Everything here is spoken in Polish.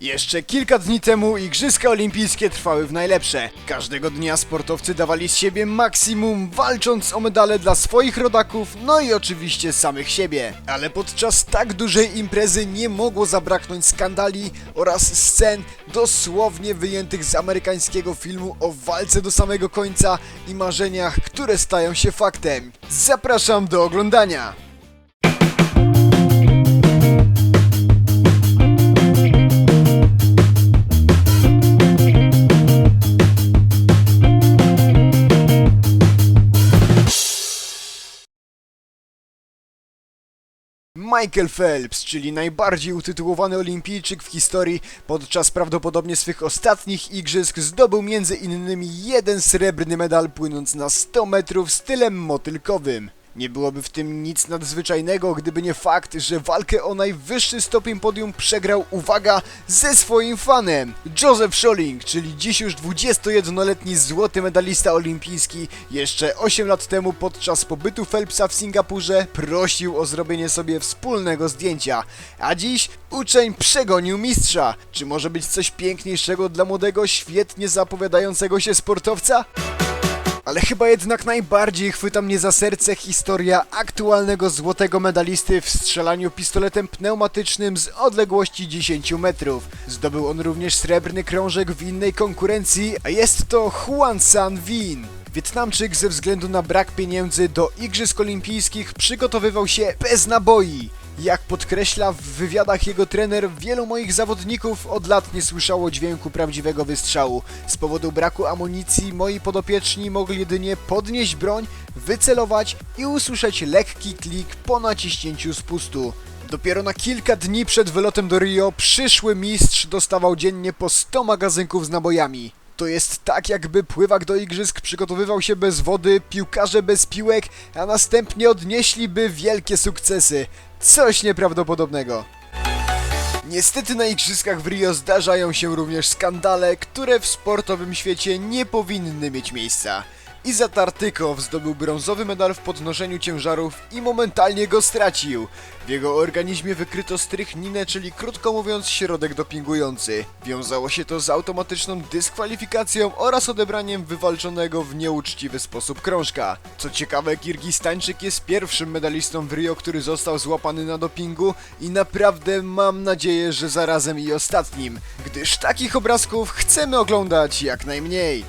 Jeszcze kilka dni temu Igrzyska Olimpijskie trwały w najlepsze. Każdego dnia sportowcy dawali z siebie maksimum, walcząc o medale dla swoich rodaków, no i oczywiście samych siebie. Ale podczas tak dużej imprezy nie mogło zabraknąć skandali oraz scen dosłownie wyjętych z amerykańskiego filmu o walce do samego końca i marzeniach, które stają się faktem. Zapraszam do oglądania! Michael Phelps, czyli najbardziej utytułowany olimpijczyk w historii, podczas prawdopodobnie swych ostatnich igrzysk zdobył między innymi jeden srebrny medal płynąc na 100 metrów stylem motylkowym. Nie byłoby w tym nic nadzwyczajnego, gdyby nie fakt, że walkę o najwyższy stopień podium przegrał, uwaga, ze swoim fanem. Joseph Scholing, czyli dziś już 21-letni złoty medalista olimpijski, jeszcze 8 lat temu podczas pobytu Phelpsa w Singapurze prosił o zrobienie sobie wspólnego zdjęcia. A dziś uczeń przegonił mistrza. Czy może być coś piękniejszego dla młodego, świetnie zapowiadającego się sportowca? Ale chyba jednak najbardziej chwyta mnie za serce historia aktualnego złotego medalisty w strzelaniu pistoletem pneumatycznym z odległości 10 metrów. Zdobył on również srebrny krążek w innej konkurencji, a jest to Juan San Vin. Wietnamczyk ze względu na brak pieniędzy do Igrzysk Olimpijskich przygotowywał się bez naboi. Jak podkreśla w wywiadach jego trener, wielu moich zawodników od lat nie słyszało dźwięku prawdziwego wystrzału. Z powodu braku amunicji moi podopieczni mogli jedynie podnieść broń, wycelować i usłyszeć lekki klik po naciśnięciu spustu. Dopiero na kilka dni przed wylotem do Rio przyszły mistrz dostawał dziennie po 100 magazynków z nabojami. To jest tak, jakby pływak do igrzysk przygotowywał się bez wody, piłkarze bez piłek, a następnie odnieśliby wielkie sukcesy. Coś nieprawdopodobnego. Niestety na igrzyskach w Rio zdarzają się również skandale, które w sportowym świecie nie powinny mieć miejsca. Iza Tartykow zdobył brązowy medal w podnoszeniu ciężarów i momentalnie go stracił. W jego organizmie wykryto strychninę, czyli krótko mówiąc środek dopingujący. Wiązało się to z automatyczną dyskwalifikacją oraz odebraniem wywalczonego w nieuczciwy sposób krążka. Co ciekawe, Kirgistańczyk jest pierwszym medalistą w Rio, który został złapany na dopingu i naprawdę mam nadzieję, że zarazem i ostatnim, gdyż takich obrazków chcemy oglądać jak najmniej.